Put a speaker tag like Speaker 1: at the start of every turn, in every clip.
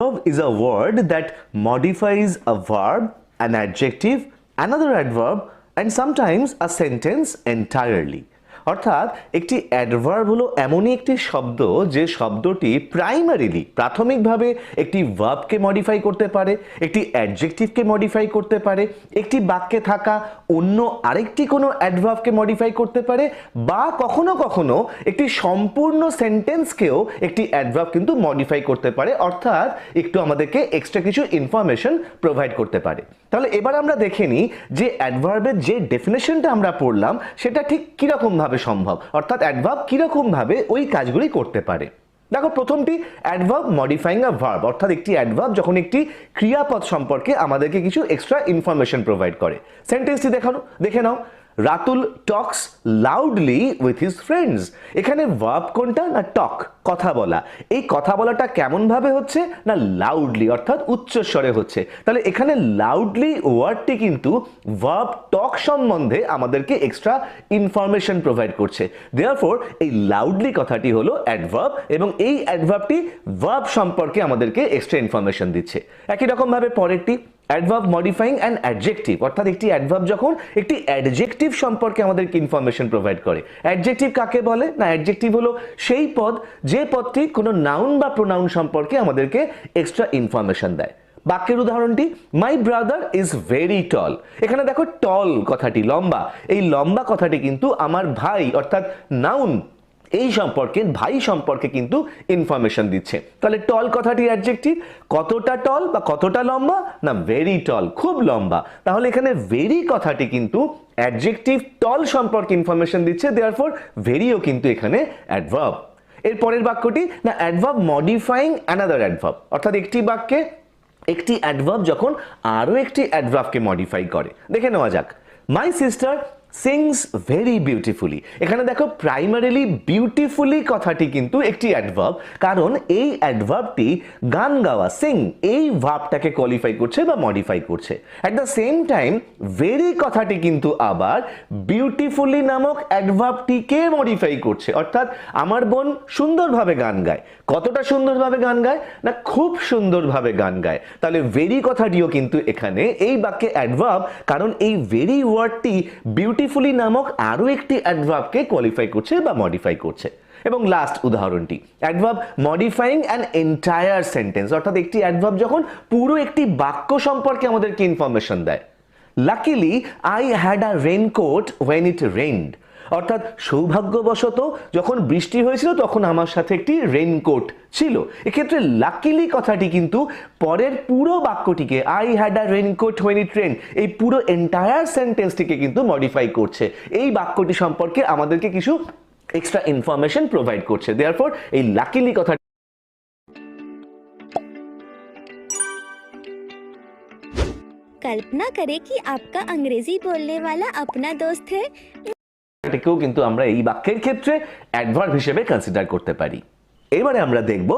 Speaker 1: Adverb is a word that modifies a verb, an adjective, another adverb, and sometimes a sentence entirely. অর্থাৎ একটি adverb হলো এমনই একটি শব্দ যে শব্দটি প্রাইমারিলি প্রাথমিকভাবে একটি ভার্বকে মডিফাই করতে পারে, একটি অ্যাডজেক্টিভকে মডিফাই করতে পারে, একটি বাক্যে থাকা অন্য আরেকটি কোনো অ্যাডভার্বকে মডিফাই করতে পারে, বা কখনো কখনো একটি সম্পূর্ণ সেন্টেন্সকেও একটি অ্যাডভার্ব কিন্তু মডিফাই করতে পারে, অর্থাৎ একটু আমাদেরকে এক্সট্রা কিছু ইনফরমেশন প্রোভাইড করতে পারে। তাহলে এবার আমরা দেখে নিই যে অ্যাডভার্বের যে ডেফিনেশনটা আমরা পড়লাম, সেটা ঠিক কীরকম ভাবে সম্ভব? অর্থাৎ অ্যাডভার্ব কীরকমভাবে ওই কাজগুলি করতে পারে? দেখো, প্রথমটি অ্যাডভার্ব মডিফাইং আ ভার্ব অর্থাৎ একটি অ্যাডভার্ব যখন একটি ক্রিয়াপদ সম্পর্কে আমাদেরকে কিছু এক্সট্রা ইনফরমেশন প্রোভাইড করে। সেন্টেন্সটি দেখানো, দেখে নাও। Ratul talks loudly with his friends এখানে ভার্ব কোনটা না টক কথা বলা। এই কথা বলাটা কেমন ভাবে হচ্ছে? না লাউডলি অর্থাৎ উচ্চস্বরে হচ্ছে। তাহলে এখানে লাউডলি ওয়ার্ডটি কিন্তু ভার্ব টক সম্বন্ধে আমাদেরকে এক্সট্রা ইনফরমেশন প্রোভাইড করছে। দেয়ারফোর এই লাউডলি কথাটি হলো অ্যাডভার্ব এবং এই অ্যাডভার্বটি ভার্ব সম্পর্কে আমাদেরকে এক্সট্রা ইনফরমেশন দিচ্ছে। একই রকম ভাবে পরেরটি অ্যাডভার্ব মডিফাইং অ্যান্ড অ্যাডজেক্টিভ অর্থাৎ একটি অ্যাডভার্ব যখন একটি অ্যাডজেক্টিভ সম্পর্কে আমাদেরকে ইনফরমেশন প্রোভাইড করে। অ্যাডজেক্টিভ কাকে বলে? না অ্যাডজেক্টিভ হলো সেই পদ, যে পদটি কোনো নাউন বা প্রোনাউন সম্পর্কে আমাদেরকে এক্সট্রা ইনফরমেশন দেয়। বাক্যের উদাহরণটি my brother is very tall এখানে দেখো টল কথাটি লম্বা। এই লম্বা কথাটি কিন্তু আমার ভাই, অর্থাৎ নাউন এই সম্পর্কে, ভাই সম্পর্কে কিন্তু ইনফরমেশন দিচ্ছে। তাহলে টল কথাটি অ্যাডজেক্টিভ কতটা টল বা কতটা লম্বা? না ভেরি টল খুব লম্বা। তাহলে এখানে ভেরি কথাটি কিন্তু অ্যাডজেক্টিভ টল সম্পর্কে ইনফরমেশন দিচ্ছে দেয়ারফর ভেরিও কিন্তু এখানে অ্যাডভার্ব এর পরের বাক্যটি, না অ্যাডভার্ব মডিফাইং অ্যানাদার অ্যাডভার্ব অর্থাৎ একটি বাক্যে একটি অ্যাডভার্ব যখন আরও একটি অ্যাডভার্বকে মডিফাই করে। দেখে নেওয়া যাক। My sister sings very beautifully এখানে দেখো প্রাইমারিলি বিউটিফুলি কথাটি কিন্তু একটি অ্যাডভার্ব কারণ এই অ্যাডভার্বটি গান গাওয়া সিং এই ভাবটাকে কোয়ালিফাই করছে বা মডিফাই করছে। At the same time very কথাটি কিন্তু আবার বিউটিফুলি নামক অ্যাডভার্বটিকে মডিফাই করছে। অর্থাৎ আমার বোন সুন্দরভাবে গান গায়। কতটা সুন্দরভাবে গান গায় না খুব সুন্দরভাবে গান গায়? তাহলে ভেরি কথাটিও কিন্তু এখানে এই বাক্যে অ্যাডভার্ব কারণ এই ভেরি ওয়ার্ডটি বিউটিফুলি নামক আরও একটি অ্যাডভার্বকে কোয়ালিফাই করছে বা মডিফাই করছে। এবং লাস্ট উদাহরণটি adverb modifying an entire sentence অর্থাৎ একটি অ্যাডভার্ব যখন পুরো একটি বাক্য সম্পর্কে আমাদেরকে ইনফরমেশন দেয়। Luckily I had a raincoat when it rained অর্থাৎ সৌভাগ্যবশত যখন বৃষ্টি হয়েছিল তখন আমার সাথে একটি রেনকোট ছিল এক্ষেত্রে লাকিলি কথাটি কিন্তু পরের পুরো বাক্যটিকে I had a raincoat when it rain এই পুরো এন্টায়ার সেন্টেন্সটিকে কিন্তু মডিফাই করছে এই বাক্যটি সম্পর্কে আমাদেরকে কিছু এক্সট্রা ইনফরমেশন প্রোভাইড করছে দেয়ারফর এই লাকিলি কথা
Speaker 2: कल्पना करें कि आपका अंग्रेजी बोलने वाला अपना दोस्त है
Speaker 1: এটাকেও কিন্তু আমরা এই বাক্যের ক্ষেত্রে অ্যাডভার্ব হিসেবে কনসিডার করতে পারি। এবারে আমরা দেখব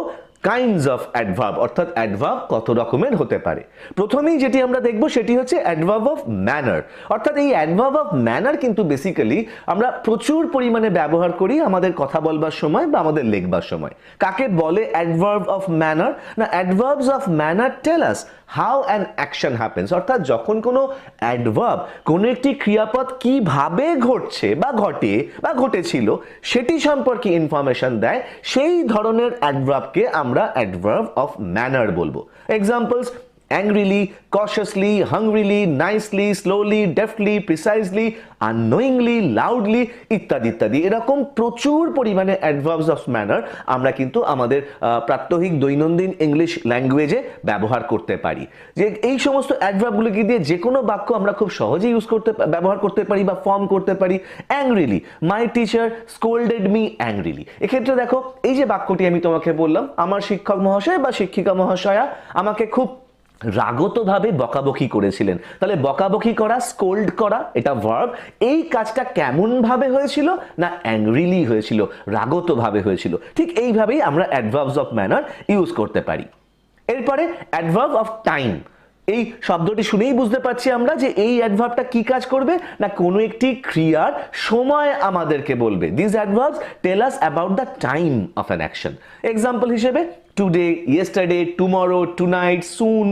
Speaker 1: কাইন্ডস অফ অ্যাডভার্ব অর্থাৎ অ্যাডভার্ব কত রকমের হতে পারে। প্রথমেই যেটি আমরা দেখব সেটি হচ্ছে অ্যাডভার্ব অফ ম্যানার অর্থাৎ এই অ্যাডভার্ব অফ ম্যানার কিন্তু বেসিক্যালি আমরা প্রচুর পরিমাণে ব্যবহার করি আমাদের কথা বলবার সময় বা আমাদের লেখবার সময়। কাকে বলে অ্যাডভার্ব অফ ম্যানার না adverbs of manner tell us how an action happens অর্থাৎ যখন কোনো অ্যাডভার্ব কোনো একটি ক্রিয়াপদ কীভাবে ঘটছে বা ঘটে বা ঘটেছিল, সেটি সম্পর্কে ইনফরমেশন দেয়। সেই ধরনের অ্যাডভার্বকে আমরা অ্যাডভার্ব অফ ম্যানার বলব। Examples angrily cautiously, hungrily, nicely, slowly, deftly, precisely, unknowingly, loudly ইত্যাদি ইত্যাদি। এরকম প্রচুর পরিমাণে অ্যাডভার্বস অফ ম্যানার আমরা কিন্তু আমাদের প্রাত্যহিক দৈনন্দিন ইংলিশ ল্যাঙ্গুয়েজে ব্যবহার করতে পারি। যে এই সমস্ত অ্যাডভার্বগুলোকে দিয়ে যে কোনো বাক্য আমরা খুব সহজে ইউজ করতে ব্যবহার করতে পারি বা ফর্ম করতে পারি angrily my teacher scolded me angrily এক্ষেত্রে দেখো এই যে বাক্যটি আমি তোমাকে বললাম আমার শিক্ষক মহাশয় বা শিক্ষিকা মহাশয়া আমাকে খুব রাগতভাবে বকাবকি করেছিলেন। তাহলে বকাবকি করা স্কোল্ড করা, এটা ভার্ব এই কাজটা কেমনভাবে হয়েছিল না অ্যাংরিলি হয়েছিল, রাগতভাবে হয়েছিল? ঠিক এইভাবেই আমরা অ্যাডভার্বস অফ ম্যানার ইউজ করতে পারি। এরপরে অ্যাডভার্ব অফ টাইম এই শব্দটি শুনেই বুঝতে পারছি আমরা যে এই অ্যাডভার্বটা কি কাজ করবে? না কোনো একটি ক্রিয়ার সময় আমাদেরকে বলবে। This adverbs tell us about the time of an action example হিসেবে today yesterday tomorrow tonight soon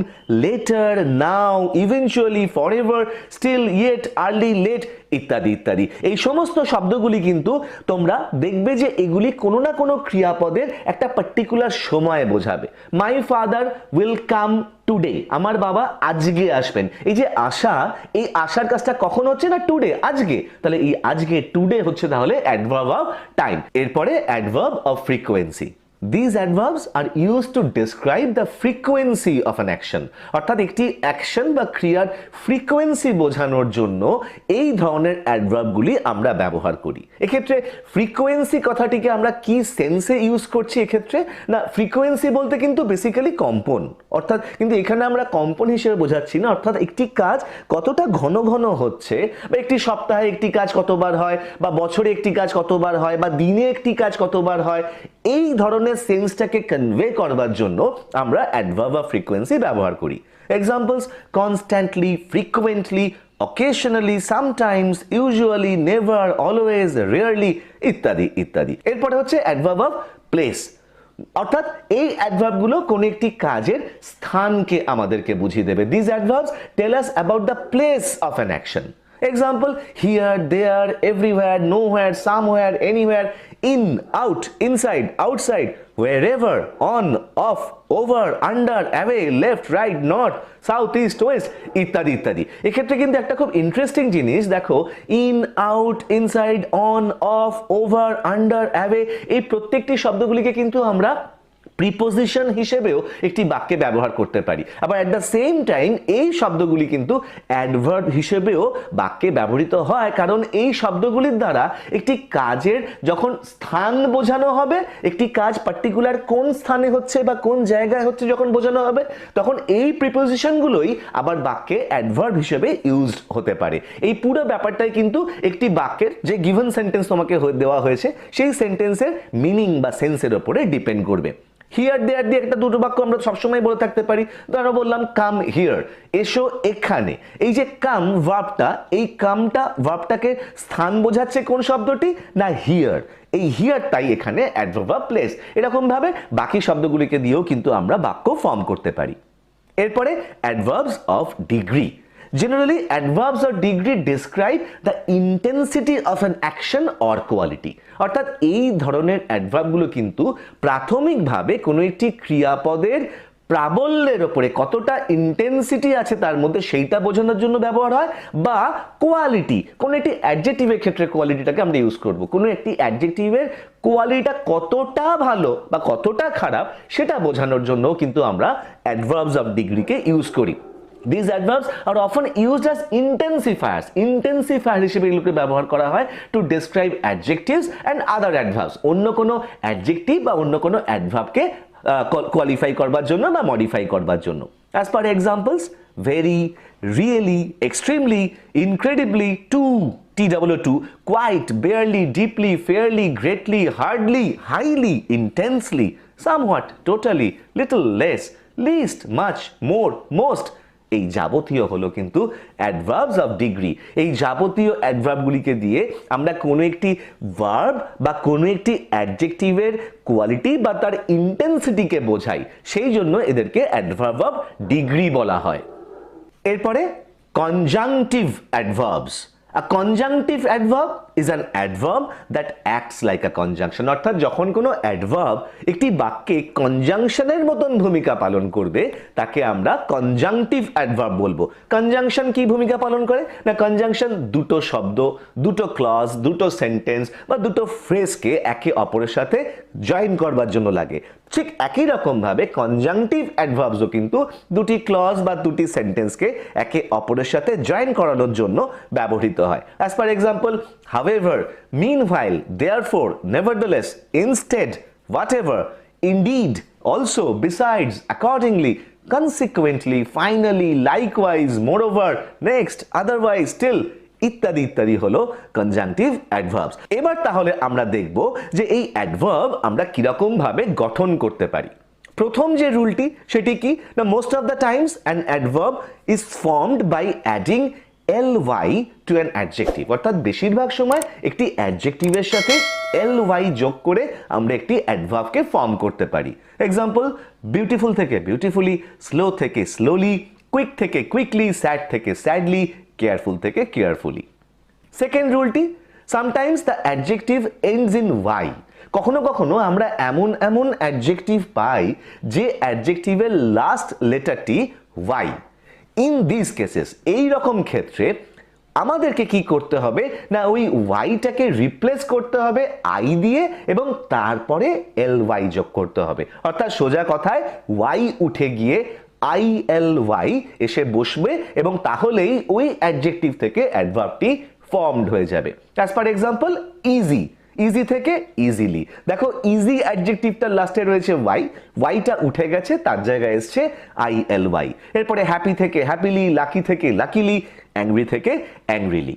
Speaker 1: later now eventually forever still yet early late ইত্যাদি ইত্যাদি। এই সমস্ত শব্দগুলি কিন্তু তোমরা দেখবে যে এগুলি কোনো না কোনো ক্রিয়াপদের একটা পার্টিকুলার সময় বোঝাবে। My father will come today আমার বাবা আজকে আসবেন। এই যে আশা, এই আশার কাজটা কখন হচ্ছে না টুডে আজকে? তাহলে এই আজকে টুডে হচ্ছে তাহলে অ্যাডভার্ব অফ টাইম এরপরে adverb of frequency These adverbs are used to describe the frequency of an action. অর্থাৎ একটি অ্যাকশন বা ক্রিয়ার ফ্রিকোয়েন্সি বোঝানোর জন্য এই ধরনের অ্যাডভার্বগুলি আমরা ব্যবহার করি। এক্ষেত্রে ফ্রিকোয়েন্সি কথাটিকে আমরা কি সেন্সে ইউজ করছি এক্ষেত্রে? না ফ্রিকোয়েন্সি বলতে কিন্তু বেসিক্যালি কম্পন অর্থাৎ কিন্তু এখানে আমরা কম্পন হিসেবে বোঝাচ্ছি না। অর্থাৎ একটি কাজ কতটা ঘন ঘন হচ্ছে বা একটি সপ্তাহে একটি কাজ কতবার হয় বা বছরে একটি কাজ কতবার হয় বা দিনে একটি কাজ কতবার হয়, এই ধরনের সেন্সটাকে কনভে করবার জন্য আমরা অ্যাডভার্ব অফ ফ্রিকোয়েন্সি ব্যবহার করি। Examples constantly frequently occasionally sometimes usually never always rarely ইত্যাদি ইত্যাদি। এরপরে হচ্ছে অ্যাডভার্ব অফ প্লেস অর্থাৎ এই অ্যাডভার্বগুলো কোন একটি কাজের স্থানকে আমাদেরকে বুঝিয়ে দেবে। This adverbs tell us about the place of an action example here there everywhere nowhere somewhere anywhere in out inside outside wherever, on, off, over, under, away, left, right, north south east west ইত্যাদি ইত্যাদি। এক্ষেত্রে কিন্তু একটা খুব interesting জিনিস, দেখো in out inside on off over under away এই প্রত্যেকটি শব্দগুলিকে কিন্তু আমরা প্রিপোজিশন হিসেবেও একটি বাক্যে ব্যবহার করতে পারি। আবার অ্যাট দ্য সেম টাইম এই শব্দগুলি কিন্তু অ্যাডভার্ব হিসেবেও বাক্যে ব্যবহৃত হয়, কারণ এই শব্দগুলির দ্বারা একটি কাজের যখন স্থান বোঝানো হবে, একটি কাজ পার্টিকুলার কোন স্থানে হচ্ছে বা কোন জায়গায় হচ্ছে যখন বোঝানো হবে, তখন এই প্রিপোজিশনগুলোই আবার বাক্যে অ্যাডভার্ব হিসেবে ইউজড হতে পারে। এই পুরো ব্যাপারটাই কিন্তু একটি বাক্যের যে গিভেন সেন্টেন্স তোমাকে দেওয়া হয়েছে, সেই সেন্টেন্সের মিনিং বা সেন্সের ওপরে ডিপেন্ড করবে। হিয়ার দেয়ার দিয়ে একটা দুটো বাক্য আমরা সবসময় বলে থাকতে পারি। ধরো বললাম কাম হিয়ার এসো এখানে। এই যে কাম ভাবটা এই কামটা ভাবটাকে স্থান বোঝাচ্ছে কোন শব্দটি? না হিয়ার এই হিয়ারটাই এখানে অ্যাডভার্ব প্লেস এরকম ভাবে বাকি শব্দগুলিকে দিয়েও কিন্তু আমরা বাক্য ফর্ম করতে পারি। এরপরে adverbs of degree Generally, adverbs or degree describe the intensity of an action or quality. অর্থাৎ এই ধরনের অ্যাডভার্বগুলো কিন্তু প্রাথমিকভাবে কোনো একটি ক্রিয়াপদের প্রাবল্যের ওপরে কতটা ইন্টেন্সিটি আছে তার মধ্যে সেইটা বোঝানোর জন্য ব্যবহার হয় বা কোয়ালিটি কোনো একটি অ্যাডজেক্টিভের ক্ষেত্রে কোয়ালিটিটাকে আমরা ইউজ করব কোনো একটি অ্যাডজেক্টিভের কোয়ালিটিটা কতটা ভালো বা কতটা খারাপ সেটা বোঝানোর জন্য কিন্তু আমরা অ্যাডভার্বস অফ ডিগ্রিকে ইউজ করি These adverbs are often used as intensifiers. Intensifier হিসেবে এগুলোকে ব্যবহার করা হয় to describe adjectives and other adverbs. অন্য কোনো adjective বা অন্য কোনো adverbকে কোয়ালিফাই করবার জন্য বা মডিফাই করবার জন্য as per examples very really extremely incredibly too TW2 quite barely deeply fairly greatly hardly highly intensely somewhat totally little less least much more most এই যাবতীয় হলো কিন্তু অ্যাডভার্বস অফ ডিগ্রি এই যাবতীয় অ্যাডভার্বগুলিকে দিয়ে আমরা কোনো একটি ভার্ব বা কোনো একটি অ্যাডজেক্টিভের কোয়ালিটি বা তার ইন্টেন্সিটিকে বোঝাই। সেই জন্য এদেরকে অ্যাডভার্ব অফ ডিগ্রি বলা হয়। এরপরে conjunctive adverbs a conjunctive adverb is an adverb that acts like a conjunction অর্থাৎ যখন কোনো অ্যাডভার্ব একটি বাক্যে কনজাংশনের মতন ভূমিকা পালন করবে, তাকে আমরা কনজাংটিভ অ্যাডভার্ব বলব। কনজাংশন কি ভূমিকা পালন করে? না কনজাংশন দুটো শব্দ, দুটো ক্লজ দুটো সেন্টেন্স বা দুটো ফ্রেজকে একে অপরের সাথে জয়েন করবার জন্য লাগে। ঠিক একই রকম ভাবে কনজাংটিভ অ্যাডভার্বসও কিন্তু দুটি ক্লজ বা দুটি সেন্টেন্সকে একে অপরের সাথে জয়েন করানোর জন্য ব্যবহৃত হয়। As per example however meanwhile therefore nevertheless instead whatever indeed also besides accordingly consequently, finally, likewise, moreover, next, otherwise, still ইত্যাদি ইত্যাদি হলো কনজাংটিভ অ্যাডভার্বস এবার তাহলে আমরা দেখব যে এই অ্যাডভার্ব আমরা কীরকম ভাবে গঠন করতে পারি। প্রথম যে রুলটি সেটি কি? না most of the times an adverb is formed by adding L Y to an adjective অর্থাৎ বেশিরভাগ সময় একটি অ্যাডজেক্টিভের সাথে এল ওয়াই যোগ করে আমরা একটি অ্যাডভার্বকে ফর্ম করতে পারি। এক্সাম্পল বিউটিফুল থেকে বিউটিফুলি স্লো থেকে স্লোলি কুইক থেকে কুইকলি স্যাড থেকে স্যাডলি কেয়ারফুল থেকে carefully second রুলটি sometimes the adjective ends in Y কখনো কখনো আমরা এমন এমন অ্যাডজেক্টিভ পাই যে অ্যাডজেক্টিভের লাস্ট লেটারটি ওয়াই ইন দিস কেসেস এই রকম ক্ষেত্রে আমাদেরকে কি করতে হবে? না, ওই ওয়াইটাকে রিপ্লেস করতে হবে আই দিয়ে, এবং তারপরে এল ওয়াই যোগ করতে হবে। অর্থাৎ সোজা কথায় ওয়াই উঠে গিয়ে আই এল ওয়াই এসে বসবে এবং তাহলেই ওই অ্যাডজেক্টিভ থেকে অ্যাডভার্বটি ফর্মড হয়ে যাবে। As per example easy easy থেকে ইজিলি দেখো ইজি অ্যাডজেক্টিভটার লাস্টে রয়েছে ওয়াই ওয়াইটা উঠে গেছে, তার জায়গায় এসছে আই এল ওয়াই এরপরে হ্যাপি থেকে হ্যাপিলি লাকি থেকে লাকিলি অ্যাংরি থেকে অ্যাংরিলি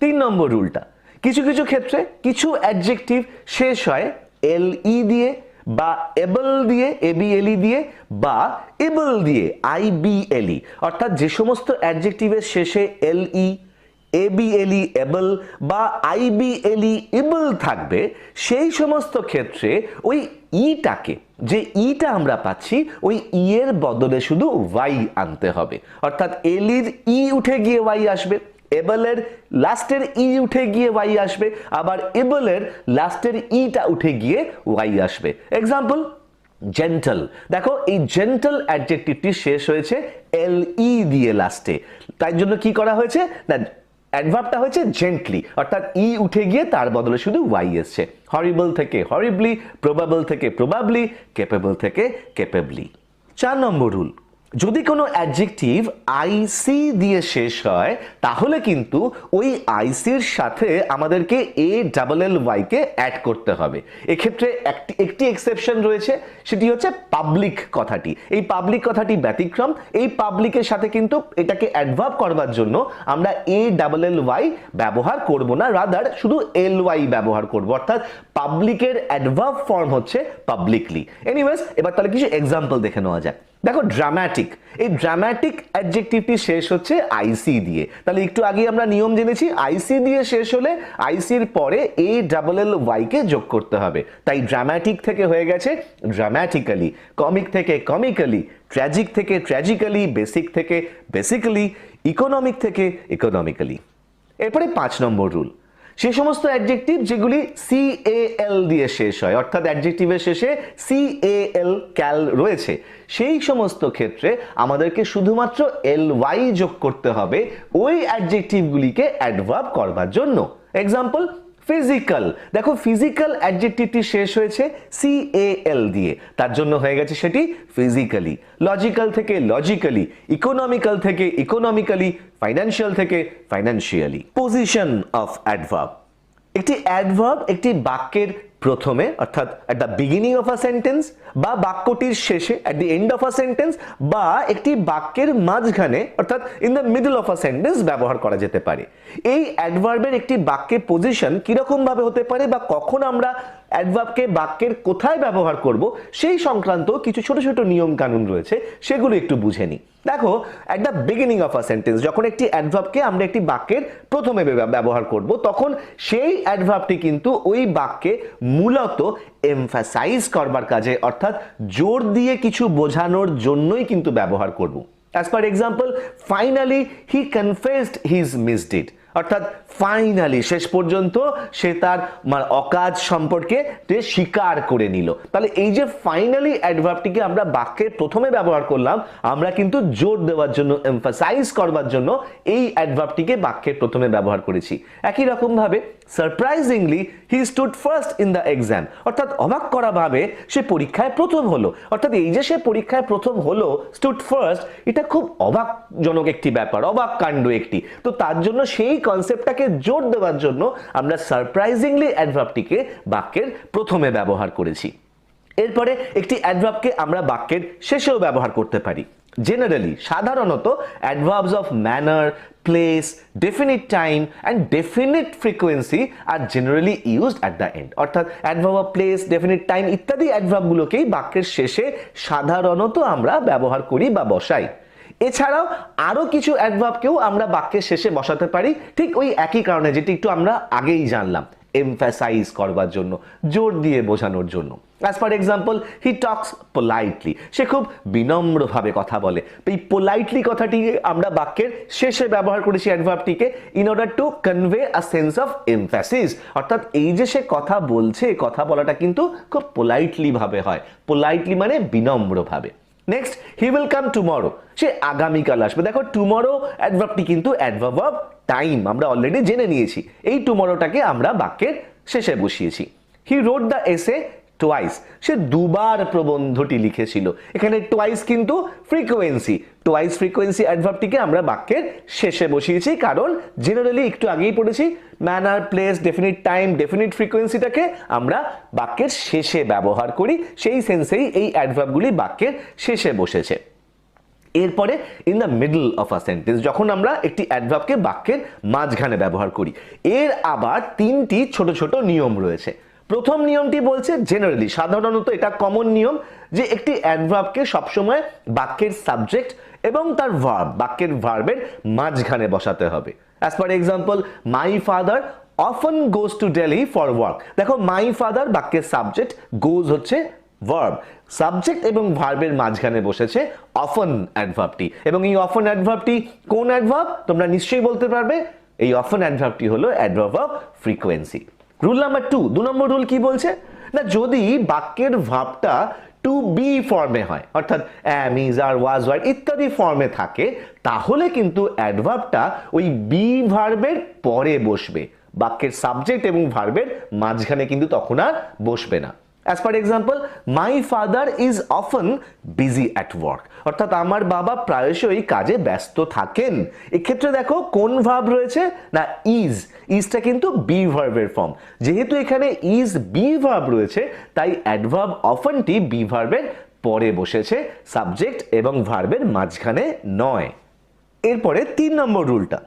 Speaker 1: তিন নম্বর রুলটা কিছু কিছু ক্ষেত্রে কিছু অ্যাডজেক্টিভ শেষ হয় এল ই দিয়ে বা এবল দিয়ে এবিএলই দিয়ে, বা এবল দিয়ে আইবিএলই অর্থাৎ যে সমস্ত অ্যাডজেক্টিভের শেষে এল ই এবিএলই এবল বা আইবিএলই এবল থাকবে, সেই সমস্ত ক্ষেত্রে ওই ইটাকে, যে ইটা আমরা পাচ্ছি, ওই ই এর বদলে শুধু ওয়াই আনতে হবে। অর্থাৎ এলির ই উঠে গিয়ে ওয়াই আসবে। এবলের লাস্টের ই উঠে গিয়ে ওয়াই আসবে, আবার এবলের লাস্টের ইটা উঠে গিয়ে ওয়াই আসবে। এক্সাম্পল জেন্টল দেখো, এই জেন্টল অ্যাডজেক্টিভটি শেষ হয়েছে এল ই দিয়ে লাস্টে তাই জন্য কি করা হয়েছে? না অ্যাডভার্বটা হয়েছে জেন্টলি অর্থাৎ ই উঠে গিয়ে তার বদলে শুধু ওয়াই এসছে। হরিবল থেকে হরিবলি প্রবাবল থেকে প্রবাবলি কেপেবল থেকে কেপেবলি চার নম্বর রুল যদি কোনো অ্যাডজেক্টিভ আইসি দিয়ে শেষ হয়, তাহলে কিন্তু ওই আইসির সাথে আমাদেরকে এ ডাবল এল ওয়াইকে অ্যাড করতে হবে। এক্ষেত্রে একটি একটি এক্সেপশন রয়েছে, সেটি হচ্ছে পাবলিক কথাটি। এই পাবলিক কথাটি ব্যতিক্রম, এই পাবলিকের সাথে কিন্তু এটাকে অ্যাডভার্ব করবার জন্য আমরা এ ডাবল এল ওয়াই ব্যবহার করব না রাদার শুধু এল ওয়াই ব্যবহার করব। অর্থাৎ পাবলিকের অ্যাডভার্ব ফর্ম হচ্ছে পাবলিকলি এনিওয়েজ এবার তাহলে কিছু এক্সাম্পল দেখে নেওয়া যাক। দেখো ড্রামাটিক এই ড্রামাটিক অ্যাডজেক্টিভটি শেষ হচ্ছে আইসি দিয়ে। তাহলে একটু আগে আমরা নিয়ম জেনেছি আইসি দিয়ে শেষ হলে আইসির পরে এ ডাবল এল ওয়াইকে যোগ করতে হবে। তাই ড্রামাটিক থেকে হয়ে গেছে ড্রামাটিক্যালি কমিক থেকে কমিক্যালি ট্র্যাজিক থেকে ট্র্যাজিক্যালি বেসিক থেকে বেসিক্যালি ইকোনমিক থেকে ইকোনমিক্যালি এরপরে পাঁচ নম্বর রুল সে সমস্ত অ্যাডজেক্টিভ যেগুলি সি এ এল দিয়ে শেষ হয়, অর্থাৎ অ্যাডজেক্টিভের শেষে সি এ এল ক্যাল রয়েছে, সেই সমস্ত ক্ষেত্রে আমাদেরকে শুধুমাত্র এল ওয়াই যোগ করতে হবে ওই অ্যাডজেক্টিভগুলিকে অ্যাডভার্ব করবার জন্য। এক্সাম্পল ফিজিক্যাল দেখো ফিজিক্যাল অ্যাডজেক্টিভটি শেষ হয়েছে সি এ এল দিয়ে। তার জন্য হয়ে গেছে সেটি ফিজিক্যালি লজিক্যাল থেকে লজিক্যালি ইকোনমিক্যাল থেকে ইকোনমিক্যালি ফাইন্যান্সিয়াল থেকে ফাইন্যান্সিয়ালি পজিশন অফ অ্যাডভার্ব একটি অ্যাডভার্ব একটি বাক্যের প্রথমে, অর্থাৎ at the beginning of a sentence বা বাক্যটির শেষে at the end of a sentence বা একটি বাক্যের মাঝখানে, অর্থাৎ in the middle of a sentence ব্যবহার করা যেতে পারে। এই অ্যাডভার্বের একটি বাক্যের পজিশন কীরকম ভাবে হতে পারে বা কখন আমরা অ্যাডভার্বকে বাক্যের কোথায় ব্যবহার করব, সেই সংক্রান্ত কিছু ছোট ছোট নিয়ম কানুন রয়েছে, সেগুলো একটু বুঝে নিই। দেখো at the beginning of a sentence যখন একটি অ্যাডভার্বকে আমরা একটি বাক্যের প্রথমে ব্যবহার করব, তখন সেই অ্যাডভার্বটি কিন্তু ওই বাক্যে মূলত এমফাসাইজ করবার কাজে, অর্থাৎ জোর দিয়ে কিছু বোঝানোর জন্যই কিন্তু ব্যবহার করব। As per example finally he confessed his misdeed অর্থাৎ ফাইনালি শেষ পর্যন্ত সে তার মানে অকাজ সম্পর্কে সে স্বীকার করে নিল। তাহলে এই যে ফাইনালি অ্যাডভার্বটিকে আমরা বাক্যের প্রথমে ব্যবহার করলাম, আমরা কিন্তু জোর দেওয়ার জন্য এমফাসাইজ করবার জন্য এই অ্যাডভার্বটিকে বাক্যের প্রথমে ব্যবহার করেছি। একই রকম ভাবে surprisingly he stood first in the exam অর্থাৎ অবাক করা ভাবে সে পরীক্ষায় প্রথম হলো। অর্থাৎ এই যে সে পরীক্ষায় প্রথম হলো স্টুড ফার্স্ট এটা খুব অবাকজনক একটি ব্যাপার, অবাক কাণ্ড একটি। তো তার জন্য সেই কনসেপ্টটাকে জোর দেওয়ার জন্য আমরা সারপ্রাইজিংলি অ্যাডভার্বটিকে বাক্যের প্রথমে ব্যবহার করেছি। এরপরে একটি অ্যাডভার্বকে আমরা বাক্যের শেষেও ব্যবহার করতে পারি। জেনারেলি সাধারণত adverbs of manner place definite time and definite frequency are generally used at the end অর্থাৎ adverb of place definite time ইত্যাদি অ্যাডভার্বগুলোকেই বাক্যের শেষে সাধারণত আমরা ব্যবহার করি বা বসাই। এছাড়াও আরও কিছু অ্যাডভার্বকেও আমরা বাক্যের শেষে বসাতে পারি। ঠিক ওই একই কারণে যেটি একটু আমরা আগেই জানলাম। এমফ্যাসাইজ করবার জন্য, জোর দিয়ে বোঝানোর জন্য। As for example he talks politely সে খুব বিনম্রভাবে কথা বলে। এই পোলাইটলি কথাটি আমরা বাক্যের শেষে ব্যবহার করেছি অ্যাডভার্বটিকে in order to convey a sense of emphasis অর্থাৎ এই যে সে কথা বলছে কথা বলাটা কিন্তু খুব পোলাইটলি ভাবে হয়। পোলাইটলি মানে বিনম্রভাবে। Next he will come tomorrow সে আগামীকাল আসবে। দেখো টুমরো অ্যাডভার্বটি কিন্তু অ্যাডভার্ব অফ টাইম আমরা অলরেডি জেনে নিয়েছি। এই টুমরোটাকে আমরা বাক্যের শেষে বসিয়েছি। He wrote the essay twice সে দুবার প্রবন্ধটি লিখেছিল। এখানে টোয়াইস কিন্তু ফ্রিকোয়েন্সি টোয়াইস ফ্রিকোয়েন্সি অ্যাডভার্বটিকে আমরা বাক্যের শেষে বসিয়েছি, কারণ জেনারেলি একটু আগেই পড়েছি manner place definite time definite ফ্রিকোয়েন্সিটাকে আমরা বাক্যের শেষে ব্যবহার করি। সেই সেন্সেই এই অ্যাডভার্বগুলি বাক্যের শেষে বসেছে। এরপরে in the middle of a sentence যখন আমরা একটি অ্যাডভার্বকে বাক্যের মাঝখানে ব্যবহার করি, এর আবার তিনটি ছোট ছোট নিয়ম রয়েছে। প্রথম নিয়মটি বলছে জেনারেলি সাধারণত এটা কমন নিয়ম যে একটি অ্যাডভার্বকে সবসময় বাক্যের সাবজেক্ট এবং তার ভার্ব বাক্যের ভার্বের মাঝখানে বসাতে হবে। As for example my father often goes to Delhi for work দেখো মাই ফাদার বাক্যের সাবজেক্ট গোজ হচ্ছে ভার্ব সাবজেক্ট এবং ভার্বের মাঝখানে বসেছে অফন অ্যাডভার্বটি এবং এই অফন অ্যাডভার্বটি কোন অ্যাডভার্ব তোমরা নিশ্চয়ই বলতে পারবে, এই অফন অ্যাডভার্বটি হলো adverb of frequency rule number two দু নম্বর রুল কি বলছে? না, যদি বাক্যের ভাবটা টু বি ফর্মে হয়, অর্থাৎ am is R was were ইত্যাদি ফর্মে থাকে, তাহলে কিন্তু অ্যাডভার্বটা ওই বি ভার্বের পরে বসবে। বাক্যের সাবজেক্ট এবং ভার্বের মাঝখানে কিন্তু তখন আর বসবে না। As for example my father is often busy at work অর্থাৎ আমার বাবা প্রায়শই কাজে ব্যস্ত থাকেন। এক্ষেত্রে দেখো, কোন ভাব রয়েছে? না ইজ ইজটা কিন্তু বি ভার্বের ফর্ম যেহেতু এখানে ইজ বি ভার্ব রয়েছে, তাই অ্যাডভার্ব অফনটি বি ভার্বের পরে বসেছে সাবজেক্ট এবং ভার্বের মাঝখানে নয়। এরপরে তিন নম্বর রুলটা।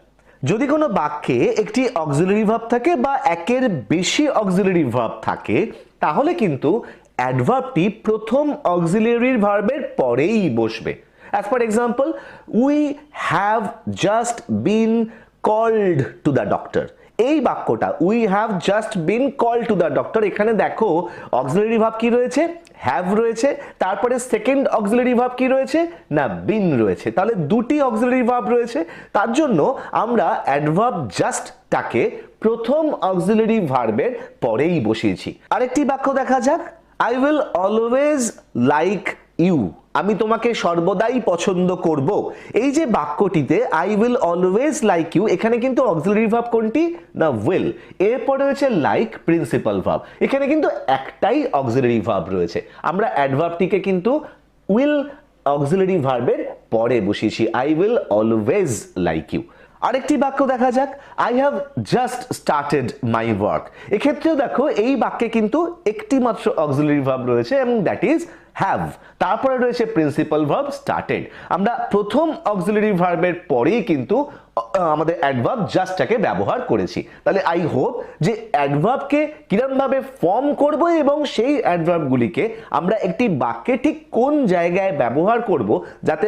Speaker 1: যদি কোনো বাক্যে একটি অক্সিলারি ভাব থাকে বা একের বেশি অক্সিলারি ভাব থাকে তাহলে কিন্তু অ্যাডভার্বটি প্রথম অক্সিলিয়ারির ভার্বের পরেই বসবে। As for example we have just been called to the doctor এই বাক্যটা we have just been call to the doctor এখানে দেখো অক্সিলারি ভাব কি রয়েছে? হ্যাভ রয়েছে। তারপরে সেকেন্ড অক্সিলারি ভাব কি রয়েছে? না বিন রয়েছে। তাহলে দুটি অক্সিলারি ভাব রয়েছে। তার জন্য আমরা অ্যাডভার্ব জাস্টটাকে প্রথম অক্সিলারি ভার্বের পরেই বসিয়েছি। আরেকটি বাক্য দেখা যাক। I will always like you আমি তোমাকে সর্বদাই পছন্দ করব। এই যে বাক্যটিতে I will always like you এখানে কিন্তু অক্সিলারি ভাব কোনটি? না উইল এরপরে রয়েছে লাইক প্রিন্সিপাল ভাব। এখানে কিন্তু একটাই অক্সিলারি ভাব রয়েছে। আমরা অ্যাডভার্বটিকে কিন্তু উইল অক্সিলারি ভার্বের পরে বসিয়েছি। I will always like you আরেকটি বাক্য দেখা যাক। I have just started my work এক্ষেত্রেও দেখো, এই বাক্যে কিন্তু একটি মাত্র অক্সিলারি ভার্ব রয়েছে এবং দ্যাট ইজ হ্যাভ তারপরে রয়েছে প্রিন্সিপাল ভার্ব স্টার্টেড আমরা প্রথম অক্সিলারি ভার্বের পরেই কিন্তু আমাদের অ্যাডভার্ব জাস্টটাকে ব্যবহার করেছি। তাহলে আই হোপ যে অ্যাডভার্বকে কিরমভাবে ফর্ম করব এবং সেই অ্যাডভার্বগুলিকে আমরা একটি বাক্যে ঠিক কোন জায়গায় ব্যবহার করব, যাতে